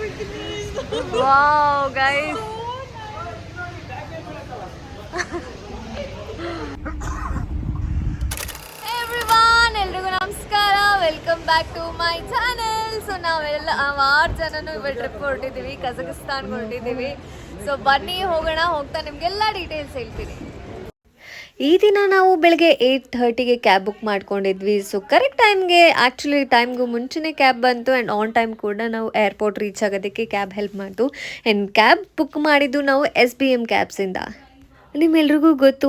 ಬಿಡ್ತೀನಿ. Wow guys everyone ಎಲ್ರಿಗೂ ನಮಸ್ಕಾರ. Welcome back to my channel so ನಾವೆಲ್ಲ ಆರು ಜನನು ಇವಾಗ ಟ್ರಿಪ್ ಹೊರಟಿದ್ದೀವಿ ಕಜಕಿಸ್ತಾನ್ ಹೊರಟಿದ್ದೀವಿ. ಸೊ ಬನ್ನಿ ಹೋಗೋಣ ಹೋಗ್ತಾ ನಿಮ್ಗೆಲ್ಲ ಡೀಟೇಲ್ಸ್ ಹೇಳ್ತೀನಿ. ಈ ದಿನ ನಾವು ಬೆಳಗ್ಗೆ ಏಯ್ಟ್ ಥರ್ಟಿಗೆ ಕ್ಯಾಬ್ ಬುಕ್ ಮಾಡ್ಕೊಂಡಿದ್ವಿ. ಸೊ ಕರೆಕ್ಟ್ ಟೈಮ್ಗೆ ಆ್ಯಕ್ಚುಲಿ ಟೈಮ್ಗೂ ಮುಂಚೆನೇ ಕ್ಯಾಬ್ ಬಂತು ಆ್ಯಂಡ್ ಆನ್ ಟೈಮ್ ಕೂಡ ನಾವು ಏರ್ಪೋರ್ಟ್ ರೀಚ್ ಆಗೋದಕ್ಕೆ ಕ್ಯಾಬ್ ಹೆಲ್ಪ್ ಮಾಡ್ತು ಆ್ಯಂಡ್ ಕ್ಯಾಬ್ ಬುಕ್ ಮಾಡಿದ್ದು ನಾವು ಎಸ್ ಬಿ ಎಂ ಕ್ಯಾಬ್ಸಿಂದ ನಿಮ್ಮೆಲ್ರಿಗೂ ಗೊತ್ತು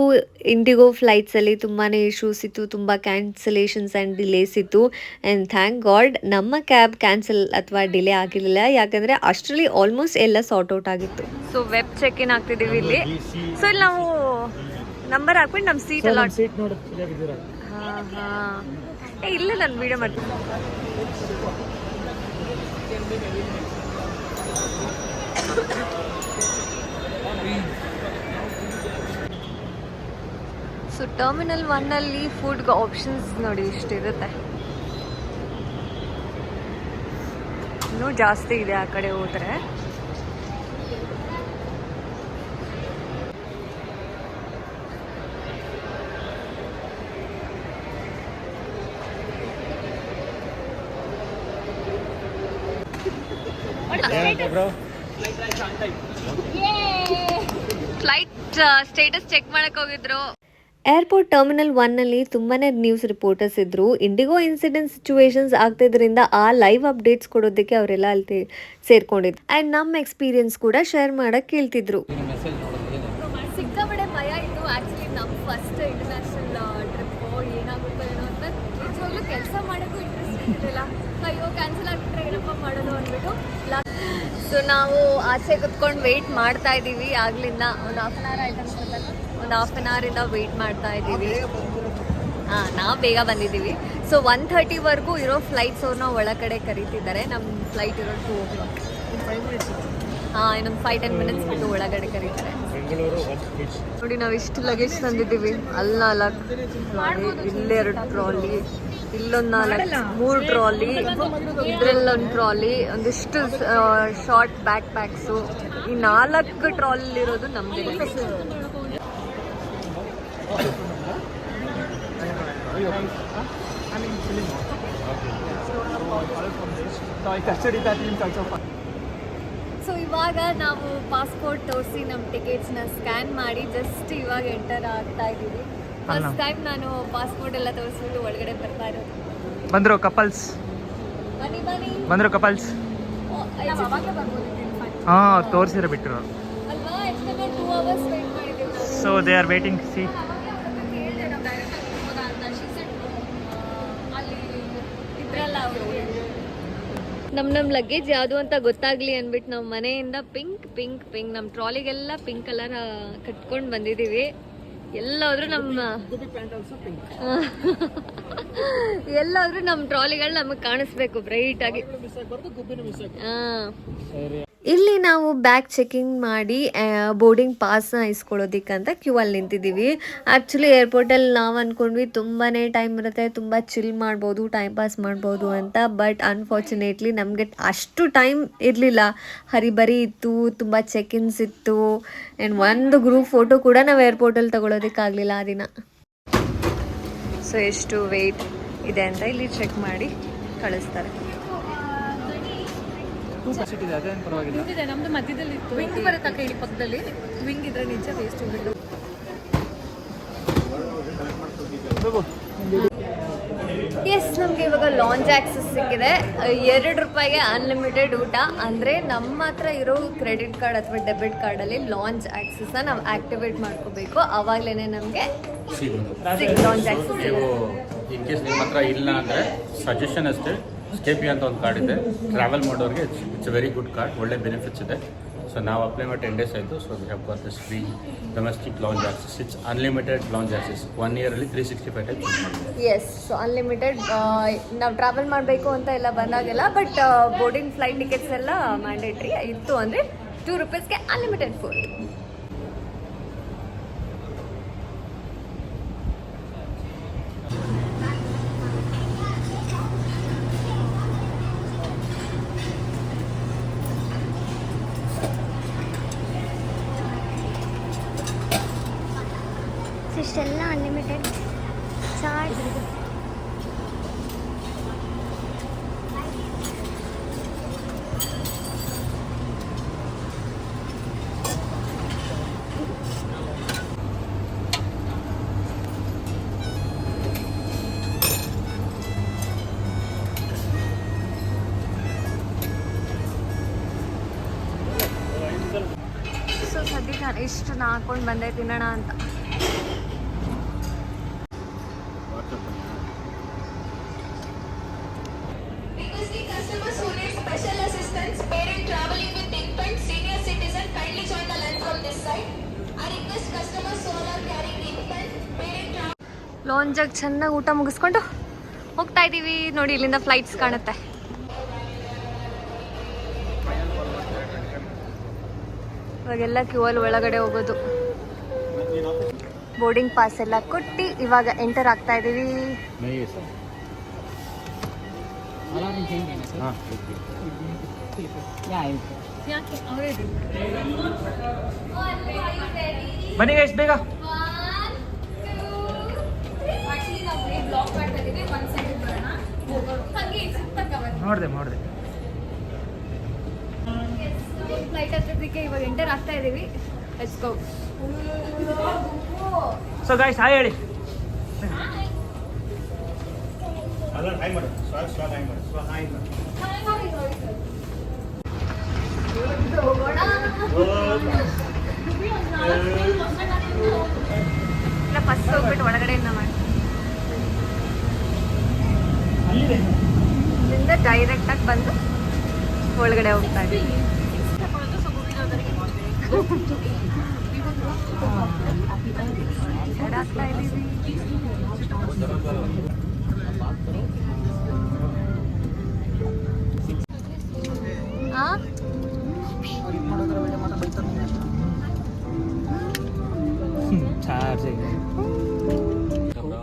ಇಂಡಿಗೋ ಫ್ಲೈಟ್ಸಲ್ಲಿ ತುಂಬಾ ಇಶ್ಯೂಸ್ ಇತ್ತು, ತುಂಬ ಕ್ಯಾನ್ಸಲೇಷನ್ಸ್ ಆ್ಯಂಡ್ ಡಿಲೇಸ್ ಇತ್ತು. ಆ್ಯಂಡ್ ಥ್ಯಾಂಕ್ ಗಾಡ್ ನಮ್ಮ ಕ್ಯಾಬ್ ಕ್ಯಾನ್ಸಲ್ ಅಥವಾ ಡಿಲೇ ಆಗಿರಲಿಲ್ಲ. ಯಾಕಂದರೆ ಅಷ್ಟರಲ್ಲಿ ಆಲ್ಮೋಸ್ಟ್ ಎಲ್ಲ ಸಾರ್ಟ್ ಔಟ್ ಆಗಿತ್ತು. ಸೊ ವೆಬ್ ಚೆಕ್ ಇನ್ ಆಗ್ತಿದ್ದೀವಿ ಇಲ್ಲಿ. ಸೊ ಇಲ್ಲಿ ನಾವು ನಂಬರ್ ಹಾಕ್ಬಿಟ್ಟು ನಮ್ಮ ಸೀಟ್ ಎಲ್ಲ ಸೀಟ್ ನೋಡಿ ಸರಿಯಾಗಿದ್ದೀರಾ ಹಾ ಹಾ. ಏ ಇಲ್ಲ ನಾನು ವಿಡಿಯೋ ಮಾಡ್ತೀನಿ. ಸೊ ಟರ್ಮಿನಲ್ ಒನ್ನಲ್ಲಿ ಫುಡ್ ಆಪ್ಷನ್ಸ್ ನೋಡಿ ಇಷ್ಟಿರುತ್ತೆ. ಇನ್ನೂ ಜಾಸ್ತಿ ಇದೆ ಆ ಕಡೆ ಹೋದ್ರೆ. ಬ್ರೋ ಫ್ಲೈಟ್ ಸ್ಟೇಟಸ್ ಚೆಕ್ ಮಾಡಕ್ ಹೋಗಿದ್ರು. ಏರ್ಪೋರ್ಟ್ ಟರ್ಮಿನಲ್ ಒನ್ನಲ್ಲಿ ತುಂಬಾ ನ್ಯೂಸ್ ರಿಪೋರ್ಟರ್ಸ್ ಇದ್ರು. ಇಂಡಿಗೋ ಇನ್ಸಿಡೆಂಟ್ ಸಿಚುವೇಶನ್ಸ್ ಆಗ್ತಿದ್ರಿಂದ ಆ ಲೈವ್ ಅಪ್ಡೇಟ್ಸ್ ಕೊಡೋದಕ್ಕೆ ಅವರೆಲ್ಲ ಅಲ್ಲಿ ಸೇರ್ಕೊಂಡಿದ್ರು. ಆ್ಯಂಡ್ ನಮ್ಮ ಎಕ್ಸ್ಪೀರಿಯನ್ಸ್ ಕೂಡ ಶೇರ್ ಮಾಡಕ್ಕೆ ಕೇಳ್ತಿದ್ರು ಸಿಕ್ಕಾಪಡೆ ಭಯ ಇತ್ತು ಆ್ಯಕ್ಚುಲಿ ನಮ್ಮ ಫಸ್ಟ್ ಇಂಟರ್ನ್ಯಾಷನಲ್ ಟ್ರಿಪ್ಪು ಏನಾಗುತ್ತೋ ಏನೋ ಅಂತ ನಿಜವಾಗ್ಲೂ ಕೆಲಸ ಮಾಡೋಕ್ಕೂ ಇಂಟ್ರೆಸ್ಟ್ ಇರಲಿಲ್ಲ ಅಯ್ಯೋ ಕ್ಯಾನ್ಸಲ್ ಆಗಿಬಿಟ್ರೆ ಏನಪ್ಪ ಮಾಡೋದು ಅಂದ್ಬಿಟ್ಟು ಸೊ ನಾವು ಆಚೆ ಕುತ್ಕೊಂಡು ವೆಯ್ಟ್ ಮಾಡ್ತಾ ಇದ್ದೀವಿ ಆಗ್ಲಿಂದ ಒಂದು ಹಾಫ್ ಆನ್ ಅವರ್ ಅನ್ಸುತ್ತಲ್ಲ ಒಂದು ಹಾಫ್ ಆನ್ ಅವರಿಂದ ವೆಯ್ಟ್ ಮಾಡ್ತಾ ಇದ್ದೀವಿ ಹಾಂ, ನಾವು ಬೇಗ ಬಂದಿದ್ದೀವಿ. ಸೊ ಒನ್ ಥರ್ಟಿವರೆಗೂ ಇರೋ ಫ್ಲೈಟ್ಸ್ ಅವ್ರನ್ನ ಒಳಗಡೆ ಕರೀತಿದ್ದಾರೆ. ನಮ್ಮ ಫ್ಲೈಟ್ ಇರೋ ಟೂ ಓ ಕ್ಲಾಕ್ ಹಾಂ, ಇನ್ನೊಂದು ಫೈವ್ ಟೆನ್ ಮಿನಿಟ್ಸ್ ಬಿಟ್ಟು ಒಳಗಡೆ ಕರೀತಾರೆ. ನೋಡಿ, ನಾವು ಇಷ್ಟು ಲಗೇಜ್ ತಂದಿದ್ದೀವಿ. ಅಲ್ಲ ಅಲ್ಲ. ಇಲ್ಲೇ ಇಲ್ಲೆರಡು ಟ್ರಾಲಿ ಇಲ್ಲೊಂದು ನಾಲ್ಕು ಮೂರು ಟ್ರಾಲಿ ಇದ್ರಲ್ಲೊಂದು ಟ್ರಾಲಿ ಒಂದಿಷ್ಟು ಶಾರ್ಟ್ ಬ್ಯಾಕ್ ಪ್ಯಾಕ್ಸು ಈ ನಾಲ್ಕು ಟ್ರಾಲಿ ಇರೋದು ನಮ್ದು. ಸೊ ಇವಾಗ ನಾವು ಪಾಸ್ಪೋರ್ಟ್ ತೋರಿಸಿ ನಮ್ಮ ಟಿಕೆಟ್ಸ್ನ ಸ್ಕ್ಯಾನ್ ಮಾಡಿ ಜಸ್ಟ್ ಇವಾಗ ಎಂಟರ್ ಆಗ್ತಾ ಇದ್ದೀವಿ ಫಸ್ಟ್ ಟೈಮ್ ನಾನು ಪಾಸ್ಪೋರ್ಟ್ ಎಲ್ಲ ತೋರಿಸ್ಬಿಟ್ಟು ಒಳಗಡೆ ಬರ್ತಾ ಇರೋದು. ಬಂದ್ರು ಕಪಲ್ಸ್ ಬನ್ನಿ ಬನ್ನಿ. ಬಂದ್ರು ಕಪಲ್ಸ್ ಹಾಂ ತೋರಿಸಿರ ಬಿಟ್ಟರು ಅಲ್ವಾ? ಯಾಕಂದ್ರೆ ಟೂ ಅವರ್ಸ್ ವೇಟ್ ಮಾಡಿದ್ದೀವಿ ಸೊ ದೇ ಆರ್ ವೇಟಿಂಗ್ ಸಿ ನಮ್ಮ ನಮ್ಮ ಲಗೇಜ್ ಯಾವುದು ಅಂತ ಗೊತ್ತಾಗ್ಲಿ ಅಂದ್ಬಿಟ್ಟು ನಾವು ಮನೆಯಿಂದ ಪಿಂಕ್ ಪಿಂಕ್ ಪಿಂಕ್ ನಮ್ಮ ಟ್ರಾಲಿಗೆಲ್ಲ ಪಿಂಕ್ ಕಲರ್ ಕಟ್ಕೊಂಡು ಬಂದಿದ್ದೀವಿ. ಎಲ್ಲಾದ್ರೂ ನಮ್ಮ ಎಲ್ಲಾದ್ರೂ ನಮ್ಮ ಟ್ರಾಲಿಗಳು ನಮಗೆ ಕಾಣಿಸ್ಬೇಕು ಬ್ರೈಟ್ ಆಗಿ. ಹಾ. ಇಲ್ಲಿ ನಾವು ಬ್ಯಾಗ್ ಚೆಕಿಂಗ್ ಮಾಡಿ ಬೋರ್ಡಿಂಗ್ ಪಾಸ್ನ ಇಸ್ಕೊಳ್ಳೋದಿಕ್ಕಂತ ಕ್ಯೂ ಅಲ್ಲಿ ನಿಂತಿದ್ದೀವಿ. ಆ್ಯಕ್ಚುಲಿ ಏರ್ಪೋರ್ಟಲ್ಲಿ ನಾವು ಅಂದ್ಕೊಂಡ್ವಿ ತುಂಬಾ ಟೈಮ್ ಇರುತ್ತೆ, ತುಂಬ ಚಿಲ್ ಮಾಡ್ಬೋದು ಟೈಮ್ ಪಾಸ್ ಮಾಡ್ಬೋದು ಅಂತ ಬಟ್ ಅನ್ಫಾರ್ಚುನೇಟ್ಲಿ ನಮಗೆ ಅಷ್ಟು ಟೈಮ್ ಇರಲಿಲ್ಲ. ಹರಿಬರಿ ಇತ್ತು, ತುಂಬ ಚೆಕ್-ಇನ್ಸ್ ಇತ್ತು ಆ್ಯಂಡ್ ಒಂದು ಗ್ರೂಪ್ ಫೋಟೋ ಕೂಡ ನಾವು ಏರ್ಪೋರ್ಟಲ್ಲಿ ತೊಗೊಳೋದಕ್ಕಾಗಲಿಲ್ಲ ಆ ದಿನ. ಸೊ ಎಷ್ಟು ವೆಯ್ಟ್ ಇದೆ ಅಂತ ಇಲ್ಲಿ ಚೆಕ್ ಮಾಡಿ ಕಳಿಸ್ತಾರೆ. ಸೀಟ್ ಇದೆ ಅದೇನು ಪರವಾಗಿಲ್ಲ. ಇದೆ ನಮ್ದು ಮಧ್ಯದಲ್ಲಿ ಇತ್ತು. ವಿಂಗ್ ಬರುತ್ತೆ ಅಕ್ಕ ಇಲ್ಲಿ ಪಕ್ಕದಲ್ಲಿ? ವಿಂಗ್ ಇದ್ರೆ ನಿಜ ವೇಸ್ಟ್ ಹೋಗಿದ್ದು ಎಸ್ ನಮಗೆ ಇವಾಗ ಲಾಂಚ್ ಆಕ್ಸಸ್ ಸಿಕ್ಕಿದೆ. ಎರಡು ರೂಪಾಯಿಗೆ ಅನ್ಲಿಮಿಟೆಡ್ ಊಟ. ಅಂದರೆ ನಮ್ಮ ಹತ್ರ ಇರೋ ಕ್ರೆಡಿಟ್ ಕಾರ್ಡ್ ಅಥವಾ ಡೆಬಿಟ್ ಕಾರ್ಡಲ್ಲಿ ಲಾಂಚ್ ಆಕ್ಸಸ್ನ ನಾವು ಆಕ್ಟಿವೇಟ್ ಮಾಡ್ಕೋಬೇಕು. ಅವಾಗ್ಲೇನೆ ನಮಗೆ ಲಾಂಚ್ ಆಕ್ಸಸ್ ಇನ್ ಕೇಸ್ ನಿಮ್ಮ ಹತ್ರ ಇಲ್ಲ ಅಂದ್ರೆ ಸಜೆಷನ್ ಅಷ್ಟೇ. ಸ್ಟೇಪಿ ಅಂತ ಒಂದು ಕಾರ್ಡ್ ಇದೆ. ಟ್ರಾವೆಲ್ ಮಾಡೋರಿಗೆ ಇಟ್ಸ್ ವೆರಿ ಗುಡ್ ಕಾರ್ಡ್ ಒಳ್ಳೆ ಬೆನಿಫಿಟ್ಸ್ ಇದೆ. ಸೊ ನಾವು ಅಪ್ಲೈ ಮಾಡಿ ಟೆನ್ ಡೇಸ್ ಆಯಿತು. So we have got this free domestic lounge access it's unlimited lounge access one ಇಯರಲ್ಲಿ three sixty five ಮಾಡ್ಬೋದು ಎಸ್ ಸೊ ಅನ್ಲಿಮಿಟೆಡ್ ನಾವು travel ಮಾಡಬೇಕು ಅಂತ ಎಲ್ಲ ಬಂದಾಗೆಲ್ಲ ಬಟ್ ಬೋರ್ಡಿಂಗ್ ಫ್ಲೈಟ್ ಟಿಕೆಟ್ಸ್ ಎಲ್ಲ ಮ್ಯಾಂಡೇಟ್ರಿ ಇತ್ತು ಅಂದರೆ ಟೂ ರುಪೀಸ್ಗೆ ಅನ್ಲಿಮಿಟೆಡ್ ಫುಡ್ ಇಷ್ಟೆಲ್ಲ ಅನ್ಲಿಮಿಟೆಡ್ ಚಾರ್ಜ್ ಸೊ ಸದ್ಯಕ್ಕೆ ಇಷ್ಟು ನಾ ಹಾಕೊಂಡು ಬಂದೆ ತಿನ್ನೋಣ ಅಂತ. ಲಾಂಜಾಗಿ ಚೆನ್ನಾಗಿ ಊಟ ಮುಗಿಸ್ಕೊಂಡು ಹೋಗ್ತಾ ಇದ್ದೀವಿ ನೋಡಿ ಇಲ್ಲಿಂದ ಫ್ಲೈಟ್ಸ್ ಕಾಣುತ್ತೆ. ಇವಾಗೆಲ್ಲ ಕ್ಯೂ ಅಲ್ಲಿ ಒಳಗಡೆ ಹೋಗೋದು. ಬೋರ್ಡಿಂಗ್ ಪಾಸ್ ಎಲ್ಲ ಕೊಟ್ಟು ಇವಾಗ ಎಂಟರ್ ಆಗ್ತಾ ಇದ್ದೀವಿ ಬನ್ನಿ ಗೈಸ್ ಬೇಗ. ನೋಡಿದೆ ನೋಡಿದೆ. ಫ್ಲೈಟ್ ಹತ್ತೋದಕ್ಕೆ ಇವಾಗ ಎಂಟರ್ ಆಗ್ತಾ ಇದ್ದೀವಿ let's go so guys hi ಹೇಳಿ. ಇಲ್ಲ ಫಸ್ಟ್ ಹೋಗ್ಬಿಟ್ಟು ಒಳಗಡೆಯಿಂದ ಮಾಡಿ. ಇಲ್ಲಿಂದ ಡೈರೆಕ್ಟಾಗಿ ಬಂದು ಒಳಗಡೆ ಹೋಗ್ತಾ ಇದ್ದೀವಿ ಆಗ್ತಾ ಇದ್ದೀವಿ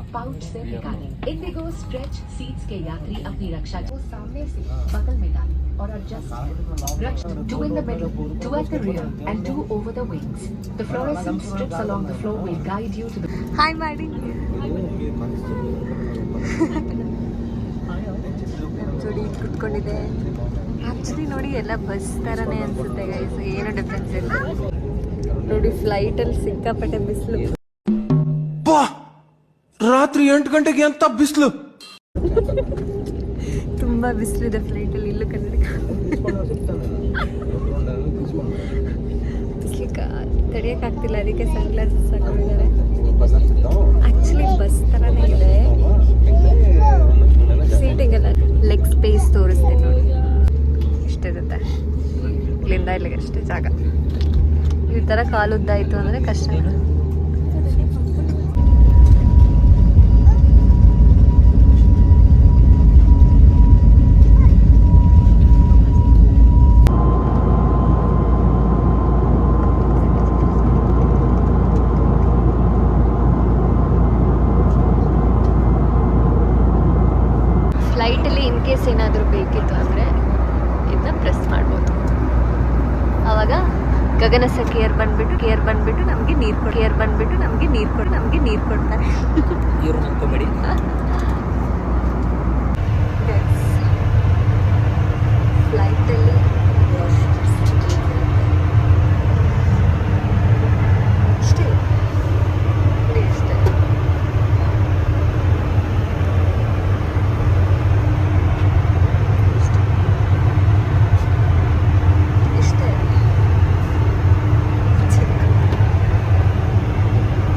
pouch. इंडिगो स्ट्रेच सीट्स के यात्री अपनी रक्षा को सामने से बगल में डालें और एडजस्ट रक्ष two in the middle two at the rear and two over the wings the fluorescent strips along the floor will guide you to the hi ಮಾಡಿ ಜೋಡಿ ಕುತ್ಕೊಂಡಿದೆ ಆಕ್ಚುಲಿ ನೋಡಿ ಎಲ್ಲ ಬಸ್ ಥರನೇ ಅನ್ಸುತ್ತೆ ಗೈಸ್ ಏನು ಡಿಫ್ರೆನ್ಸ್ ಇಲ್ಲ ನೋಡಿ ಫ್ಲೈಟಲ್ಲಿ ಸಿಕ್ಕಾಪಟ್ಟೆ ಬಿಸಿಲು ಬಾ ರಾತ್ರಿ ಎಂಟು ಗಂಟೆಗೆ ಅಂತ ಬಿಸಿಲು? ತುಂಬಾ ಬಿಸಿಲಿದೆ ಫ್ಲೈಟಲ್ಲಿ ಇಲ್ಲೂ ಕನ್ನಡ ತಡೆಯೋಕ್ಕಾಗ್ತಿಲ್ಲ, ಅದಕ್ಕೆ ಸನ್ ಗ್ಲಾಸಸ್ ಹಾಕೊಂಡಿದ್ದಾರೆ. ಆ್ಯಕ್ಚುಲಿ ಬಸ್ ಥರನೇ ಇದೆ. ಸೀಟಿಂಗೆಲ್ಲ ಲೆಗ್ ಸ್ಪೇಸ್ ತೋರಿಸ್ತೀನಿ ನೋಡಿ. ಇಷ್ಟಿರುತ್ತೆ. ಇಲ್ಲಿಂದ ಇಲ್ಲಿಗೆ ಅಷ್ಟೇ ಜಾಗ. ಈ ಥರ ಕಾಲುದ್ದಾಯಿತು ಅಂದರೆ ಕಷ್ಟ. ಫ್ಲೈಟಲ್ಲಿ ಇನ್ ಕೇಸ್ ಏನಾದರೂ ಬೇಕಿತ್ತು ಅಂದರೆ ಇದನ್ನ ಪ್ರೆಸ್ ಮಾಡ್ಬೋದು. ಆವಾಗ ಗಗನ ಸಖಿಯರ್ ಬಂದ್ಬಿಟ್ಟು ಕೇರ್ ಬಂದ್ಬಿಟ್ಟು ನಮಗೆ ನೀರು ಕೊಡಿ ಕೇರ್ ಬಂದ್ಬಿಟ್ಟು ನಮಗೆ ನೀರು ಕೊಡಿ ನಮಗೆ ನೀರು ಕೊಡ್ತಾರೆ. ಇವ್ರು ನಂಬ್ಕೊಬೇಡಿ ಫ್ಲೈಟಲ್ಲಿ ಇಷ್ಟೇ ನೋಡಿ ಇಷ್ಟೇ ಇಷ್ಟೇ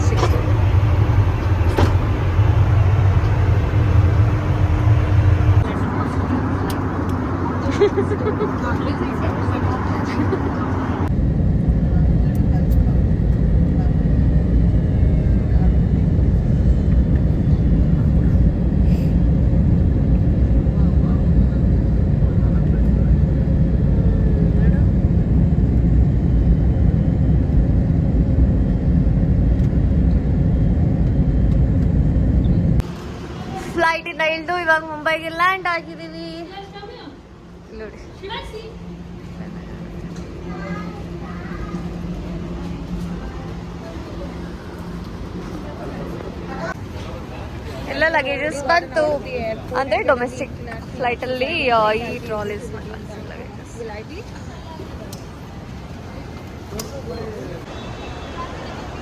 ಸಿಕ್ತು ಫ್ಲೈಟ್ ಇಂದ ಇಳ್ದು ಇವಾಗ ಮುಂಬೈಗೆ ಲ್ಯಾಂಡ್ ಆಗಿದ್ದೀವಿ. ನೋಡಿ. ಎಲ್ಲ ಲಗೇಜಸ್ ಬಂತು. ಅಂದ್ರೆ ಡೊಮೆಸ್ಟಿಕ್ ಫ್ಲೈಟ್ ಅಲ್ಲಿ ಈ trolleys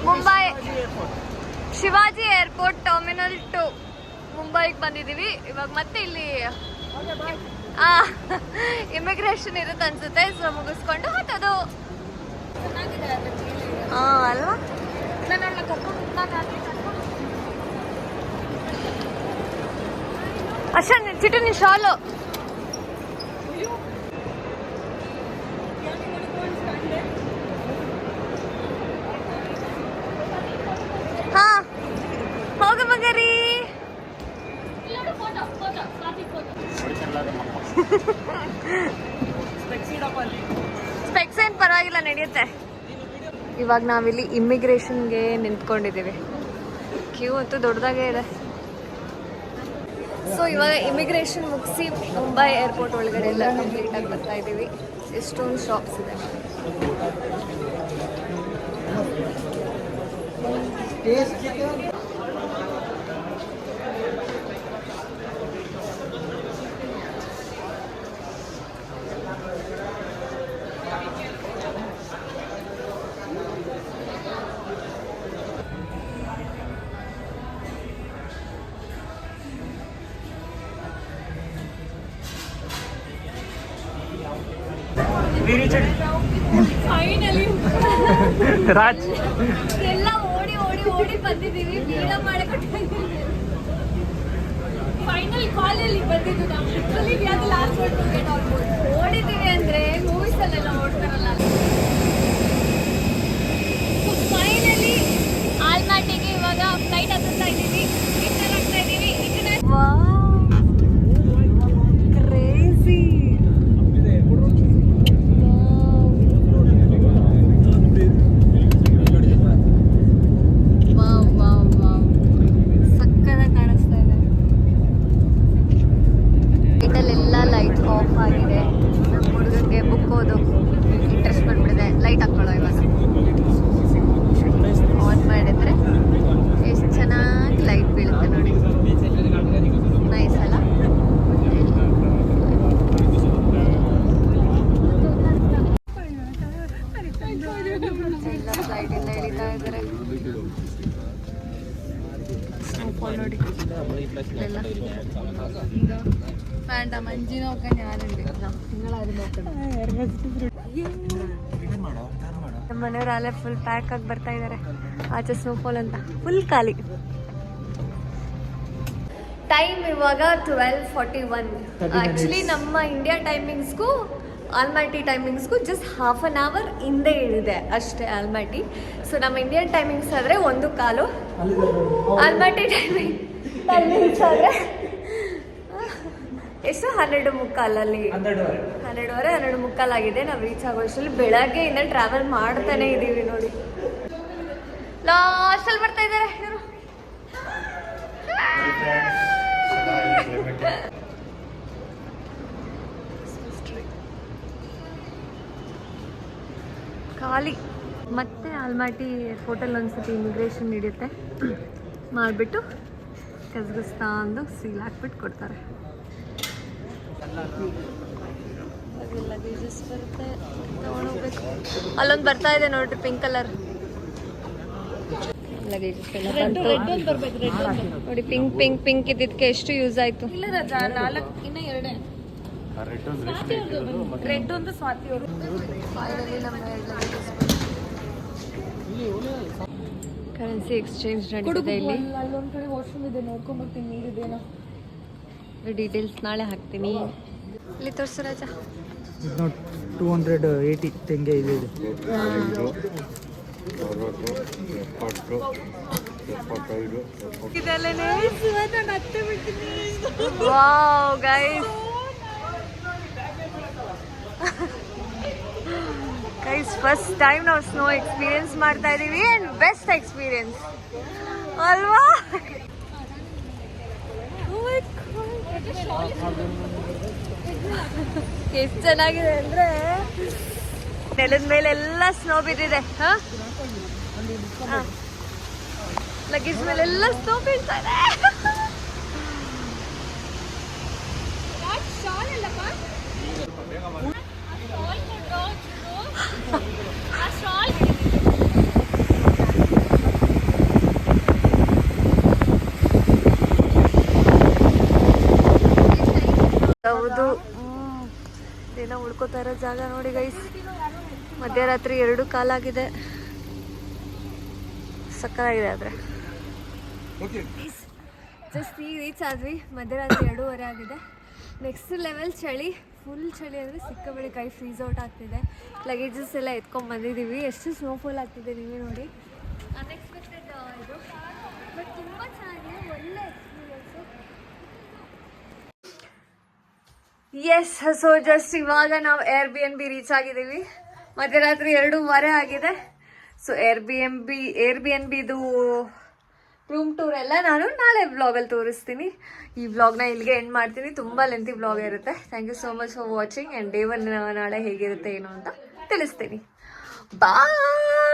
Mumbai. Shivaji airport terminal to ಮುಂಬೈಗೆ ಬಂದಿದ್ದೀವಿ. ಇವಾಗ ಮತ್ತೆ ಇಲ್ಲಿ ಇಮಿಗ್ರೇಷನ್ ಇರುತ್ತೆ ಅನ್ಸುತ್ತೆ. ಸೊ ಮುಗಿಸ್ಕೊಂಡು ಹತ್ತದು ಹಾ ಅಲ್ವಾ? ಅಷ್ಟೇ ಚಿಟ್ಟು ನೀ ಶಾಲು ಹಾ ಹೋಗ ಮಗರಿ ಸ್ಪೆಕ್ಸ್ ಏನ್ ಪರವಾಗಿಲ್ಲ ನಡೆಯುತ್ತೆ ಇವಾಗ ನಾವಿಲ್ಲಿ ಇಮಿಗ್ರೇಷನ್ಗೆ ನಿಂತ್ಕೊಂಡಿದ್ದೀವಿ. ಕ್ಯೂ ಅಂತೂ ದೊಡ್ಡದಾಗೇ ಇದೆ. ಸೊ ಇವಾಗ ಇಮಿಗ್ರೇಷನ್ ಮುಗಿಸಿ ಮುಂಬೈ ಏರ್ಪೋರ್ಟ್ ಒಳಗಡೆ ಎಲ್ಲ ಕಂಪ್ಲೀಟ್ ಆಗಿ ಬರ್ತಾ ಇದ್ದೀವಿ. ಎಷ್ಟೊಂದು ಶಾಪ್ಸ್ ಇದೆ. ರಾಜ್. ಎಲ್ಲ ಓಡಿ ಓಡಿ ಓಡಿ ಬಂದಿದ್ದೀವಿ. ಬೇಗ ಮಾಡಕ್ಕೆ ಫೈನಲ್ ಕಾಲಲ್ಲಿ ಬಂದಿದ್ದು ನಾವು. Literally we are the last one to get ಓಡಿದ್ದೀವಿ ಅಂದ್ರೆ ಮೂವೀಸ್ ಅಲ್ಲೆಲ್ಲ ಓಡ್ತಾರಲ್ಲ. ಫೈನಲಿ ಆಲ್ಮಾಟಿಗೆ ಇವಾಗ ಫ್ಲೈಟ್ ಹತ್ತುತ್ತಾ ಇದ್ದೀವಿ. ಎಂಟರ್ ಆಗ್ತಾ ಇದ್ದೀವಿ ವಾವ್ ವಾವ್ ವಾವ್ ಸಕ್ಕದಾಗಿ ಕಾಣಿಸ್ತಾ ಇದೆ ಲೈಟಲ್ಲೆಲ್ಲ ಲೈಟ್ ಆಫ್ ಆಗಿದೆ ನಮ್ಮ ಹುಡುಗಂಗೆ ಬುಕ್ ಓದು ಇಂಟ್ರೆಸ್ಟ್ ಬಂದ್ಬಿಡಿದೆ ಲೈಟ್ ಹಾಕೊಳ್ಳೋ ಇವಾಗ ಆನ್ ಮಾಡಿದ್ರೆ ಎಷ್ಟು ಚೆನ್ನಾಗಿ ಲೈಟ್ ಬೀಳುತ್ತೆ ನೋಡಿ ನೈಸ್ ಅಲ್ಲ ಎಲ್ಲ ಫ್ಲೈಟಿಂದ ಇಳಿತಾ ಇದ್ದಾರೆ സ്നോഫോൾ ನೋಡಿ വേണ്ട മഞ്ജി നോക്കാൻ ഞാനുണ്ട് നിങ്ങളാരും നോക്കണം ನಮ್ಮ ಮನೆಯವರಲ್ಲೇ ಫುಲ್ ಪ್ಯಾಕ್ ಆಗಿ ಬರ್ತಾ ಇದ್ದಾರೆ ಆಚೆ ಸ್ನೋಫಾಲ್ ಅಂತ ಫುಲ್ ಖಾಲಿ ಟೈಮ್ ಇವಾಗ ಟ್ವೆಲ್ ಫಾರ್ಟಿ ಒನ್ ಆ್ಯಕ್ಚುಲಿ ನಮ್ಮ ಇಂಡಿಯಾ ಟೈಮಿಂಗ್ಸ್ಗೂ ಆಲ್ಮಾಟಿ ಟೈಮಿಂಗ್ಸ್ಗೂ ಜಸ್ಟ್ ಹಾಫ್ ಅನ್ ಅವರ್ ಹಿಂದೆ ಇಳಿದೆ ಅಷ್ಟೇ ಆಲ್ಮಾಟಿ ಸೊ ನಮ್ಮ ಇಂಡಿಯನ್ ಟೈಮಿಂಗ್ಸ್ ಆದರೆ ಒಂದು ಕಾಲು. ಆಲ್ಮಾಟಿ ಟೈಮಿಂಗ್ ಟೈಮಿಂಗ್ಸ್ ಆದರೆ ಎಷ್ಟು ಹನ್ನೆರಡು ಮುಕ್ಕಾಲಲ್ಲಿ. ಹನ್ನೆರಡುವರೆ. ಹನ್ನೆರಡು ಮುಕ್ಕಾಲಾಗಿದೆ. ನಾವು ರೀಚ್ ಆಗೋ ಅಷ್ಟರಲ್ಲಿ ಬೆಳಗ್ಗೆಯಿಂದ ಟ್ರಾವೆಲ್ ಮಾಡ್ತಾನೆ ಇದ್ದೀವಿ ನೋಡಿ. ಲಾಸ್ಟಲ್ಲಿ ಬರ್ತಾ ಇದ್ದಾರೆ ಖಾಲಿ. ಮತ್ತೆ ಆಲ್ಮಾಟಿ ಏರ್ಪೋರ್ಟಲ್ಲಿ ಒಂದ್ಸತಿ ಇಮಿಗ್ರೇಷನ್ ಹಿಡಿಯುತ್ತೆ. ಮಾಡಿಬಿಟ್ಟು ಕಸ್ಗಿಸ್ತಾ ಅಂದು ಸೀಲ್ ಹಾಕ್ಬಿಟ್ಟು ಕೊಡ್ತಾರೆ. ಲಗೇಜಸ್ ಬರುತ್ತೆ ಅಲ್ಲೊಂದು ಬರ್ತಾ ಇದೆ ನೋಡ್ರಿ ಪಿಂಕ್ ಕಲರ್ ಲಗೇಜಸ್ ಎಲ್ಲ ಬಂತು. ನೋಡಿ ಪಿಂಕ್ ಪಿಂಕ್ ಪಿಂಕ್ ಇದ್ದಿದ್ದಕ್ಕೆ ಎಷ್ಟು ಯೂಸ್ ಆಯ್ತು? ಇಲ್ಲ ರಜಾ ನಾಲ್ಕು ಇನ್ನ ಎರಡೇ. ರೆಡ್ ಒಂದು ಸ್ವಾತಿ ಅವರು ಫೈನಲಿ ನಮ್ಮ ಕರೆನ್ಸಿ ಎಕ್ಸ್ಚೇಂಜ್ ನಡೀತಿದೆ ಇಲ್ಲಿ ಅಲ್ಲೊಂದ್ ಕಡೆ ವಾಶ್ರೂಮ್ ಇದೆ ನೋಡ್ಕೊಂಬರ್ತೀನಿ ನೀರಿದೇನೋ ಡೀಟೇಲ್ಸ್ ನಾಳೆ ಹಾಕ್ತೀನಿ. ಇಲ್ಲಿ ತೋರಿಸು ರಾಜಾ. ಟೂ ಹಂಡ್ರೆಡ್ ಏಯ್ಟಿ ತೆಂಗೆ ಇದೆ ಇದೆ. ವಾವ್ ಗೈಸ್ ಫಸ್ಟ್ ಟೈಮ್ ನಾವು ಸ್ನೋ ಎಕ್ಸ್ಪೀರಿಯನ್ಸ್ ಮಾಡ್ತಾ ಇದೀವಿ ಅಂಡ್ ಬೆಸ್ಟ್ ಎಕ್ಸ್ಪೀರಿಯನ್ಸ್ ಅಲ್ವಾ ಎಷ್ಟು ಚೆನ್ನಾಗಿದೆ ಅಂದ್ರೆ ನೆಲದ ಮೇಲೆ ಎಲ್ಲ ಸ್ನೋ ಬಿದ್ದಿದೆ. ಹಾ? ಲಗೇಜ್ ಮೇಲೆಲ್ಲ ಸ್ನೋ ಬೀಳ್ತಾ ಹೌದು. ದಿನ ಉಳ್ಕೋತಾ ಇರೋ ಜಾಗ ನೋಡಿ ಗೈಸ್ ಮಧ್ಯರಾತ್ರಿ ಎರಡು ಕಾಲಾಗಿದೆ ಸಕ್ಕರಾಗಿದೆ ಆದರೆ. ಜಸ್ಟ್ ಈಗ ರೀಚ್ ಆದ್ವಿ. ಮಧ್ಯರಾತ್ರಿ ಎರಡೂವರೆ ಆಗಿದೆ. ನೆಕ್ಸ್ಟ್ ಲೆವೆಲ್ ಚಳಿ. ಫುಲ್ ಚಳಿ ಅಂದರೆ ಸಿಕ್ಕಬಳಿ ಕೈ ಫ್ರೀಸ್ ಔಟ್ ಆಗ್ತಿದೆ. ಲಗೇಜಸ್ ಎಲ್ಲ ಎತ್ಕೊಂಡು ಬಂದಿದ್ದೀವಿ ಎಷ್ಟು ಸ್ನೋಫಾಲ್ ಆಗ್ತಿದೆ ನೀವೇ ನೋಡಿ. ಅನ್ಎಕ್ಸ್ಪೆಕ್ಟೆಡ್ ಇದು. ಬಟ್ ತುಂಬ ಚೆನ್ನಾಗಿದೆ. ಒಳ್ಳೆ ಎಸ್ ಸೊ ಜಸ್ಟ್ ಇವಾಗ ನಾವು air B N B reach ಆಗಿದ್ದೀವಿ. ಮಧ್ಯರಾತ್ರಿ ಎರಡೂವರೆ ಆಗಿದೆ. So air B N B air B N ಬಿದು ರೂಮ್ ಟೂರ್ ಎಲ್ಲ ನಾನು ನಾಳೆ ವ್ಲಾಗಲ್ಲಿ ತೋರಿಸ್ತೀನಿ. ಈ ವ್ಲಾಗ್ನ ಇಲ್ಲಿಗೆ ಎಂಡ್ ಮಾಡ್ತೀನಿ. ತುಂಬ ಲೆಂತಿ ವ್ಲಾಗ್ ಇರುತ್ತೆ. Thank you so much for watching and day one ನಾಳೆ ಹೇಗಿರುತ್ತೆ ಏನು ಅಂತ ತಿಳಿಸ್ತೀನಿ. ಬಾಯ್